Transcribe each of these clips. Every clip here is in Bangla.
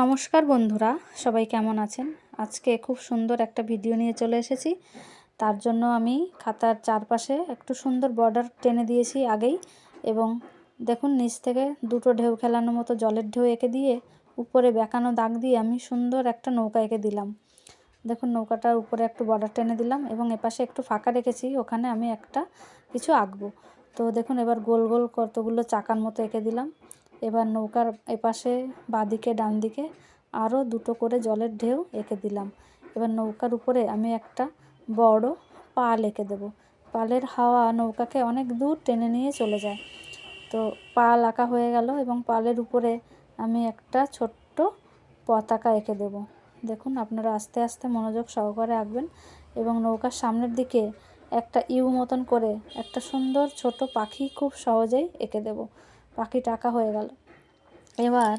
নমস্কার বন্ধুরা, সবাই কেমন আছেন? আজকে খুব সুন্দর একটা ভিডিও নিয়ে চলে এসেছি। তার জন্য আমি খাতার চারপাশে একটু সুন্দর বর্ডার টেনে দিয়েছি আগেই এবং দেখুন নিচ থেকে দুটো ঢেউ খেলানোর মতো জলের ঢেউ এঁকে দিয়ে উপরে বেঁকানো দাগ দিয়ে আমি সুন্দর একটা নৌকা এঁকে দিলাম। দেখুন নৌকাটার উপরে একটু বর্ডার টেনে দিলাম এবং এপাশে একটু ফাঁকা রেখেছি, ওখানে আমি একটা কিছু আঁকবো। তো দেখুন এবার গোল গোল কতগুলো চাকার মতো এঁকে দিলাম। এবার নৌকার এপাশে বাঁদিকে ডান দিকে আরও দুটো করে জলের ঢেউ এঁকে দিলাম। এবার নৌকার উপরে আমি একটা বড় পাল এঁকে দেবো। পালের হাওয়া নৌকাকে অনেক দূর টেনে নিয়ে চলে যায়। তো পাল আঁকা হয়ে গেল এবং পালের উপরে আমি একটা ছোট্ট পতাকা এঁকে দেব। দেখুন, আপনারা আস্তে আস্তে মনোযোগ সহকারে আঁকবেন এবং নৌকার সামনের দিকে একটা ইউ মতন করে একটা সুন্দর ছোট পাখি খুব সহজেই এঁকে দেব। পাখিটা আঁকা হয়ে গেল। এবার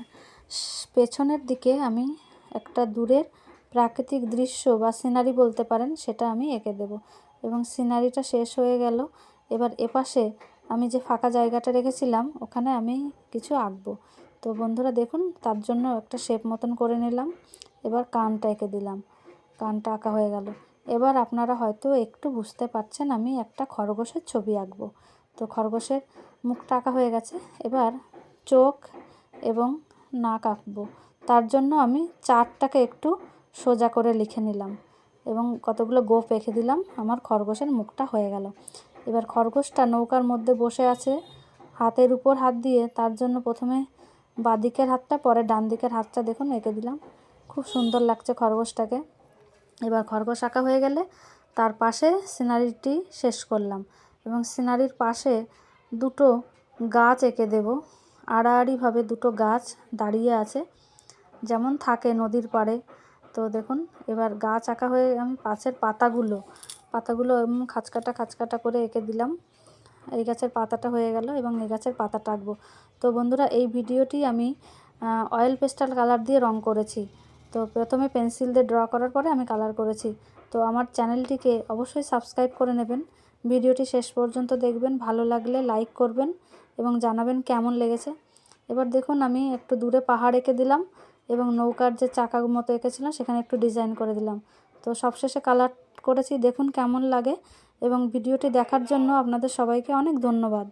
পেছনের দিকে আমি একটা দূরের প্রাকৃতিক দৃশ্য বা সিনারি বলতে পারেন, সেটা আমি এঁকে দেব। এবং সিনারিটা শেষ হয়ে গেল। এবার এপাশে আমি যে ফাঁকা জায়গাটা রেখেছিলাম, ওখানে আমি কিছু আঁকবো। তো বন্ধুরা দেখুন, তার জন্য একটা শেপ মতন করে নিলাম। এবার কানটা এঁকে দিলাম। কানটা আঁকা হয়ে গেল। এবার আপনারা হয়তো একটু বুঝতে পারছেন, আমি একটা খরগোশের ছবি আঁকবো। তো খরগোশের মুখটা আঁকা হয়ে গেছে। এবার চোখ এবং নাক আঁকবো। তার জন্য আমি চারটাকে একটু সোজা করে লিখে নিলাম এবং কতগুলো গোপ রেখে দিলাম। আমার খরগোশের মুখটা হয়ে গেল। এবার খরগোশটা নৌকার মধ্যে বসে আছে। হাতের উপর হাত দিয়ে তার জন্য প্রথমে বাঁদিকের হাতটা, পরে ডান দিকের হাতটা দেখুন, এঁকে দিলাম। খুব সুন্দর লাগছে খরগোশটাকে। এবার খরগোশ আঁকা হয়ে গেলে তার পাশে সিনারিটি শেষ করলাম। এবং সিনারির পাশে দুটো গাছ এঁকে দেব। আড়াআড়িভাবে দুটো গাছ দাঁড়িয়ে আছে। যেমন থাকে নদীর পাড়ে। তো দেখুন, এবার গাছ আঁকা হয়ে আমি পাশের পাতাগুলো পাতাগুলো খাঁচকাটা খাঁচকাটা করে এঁকে দিলাম। এই গাছের পাতাটা হয়ে গেল এবং এই গাছের পাতাটা আঁকবো তো বন্ধুরা, এই ভিডিওটি আমি অয়েল পেস্টাল কালার দিয়ে রং করেছি। তো প্রথমে পেন্সিল দিয়ে ড্র করার পরে আমি কালার করেছি। তো আমার চ্যানেলটিকে অবশ্যই সাবস্ক্রাইব করে নেবেন। ভিডিওটি শেষ পর্যন্ত দেখবেন, ভালো লাগলে লাইক করবেন এবং জানাবেন কেমন লেগেছে। এবার দেখুন, আমি একটু দূরে পাহাড় এঁকে দিলাম এবং নৌকার যে চাকা মতো এঁকেছিলাম, সেখানে একটু ডিজাইন করে দিলাম। তো সবশেষে কালার করেছি, দেখুন কেমন লাগে এবং ভিডিওটি দেখার জন্য আপনাদের সবাইকে অনেক ধন্যবাদ।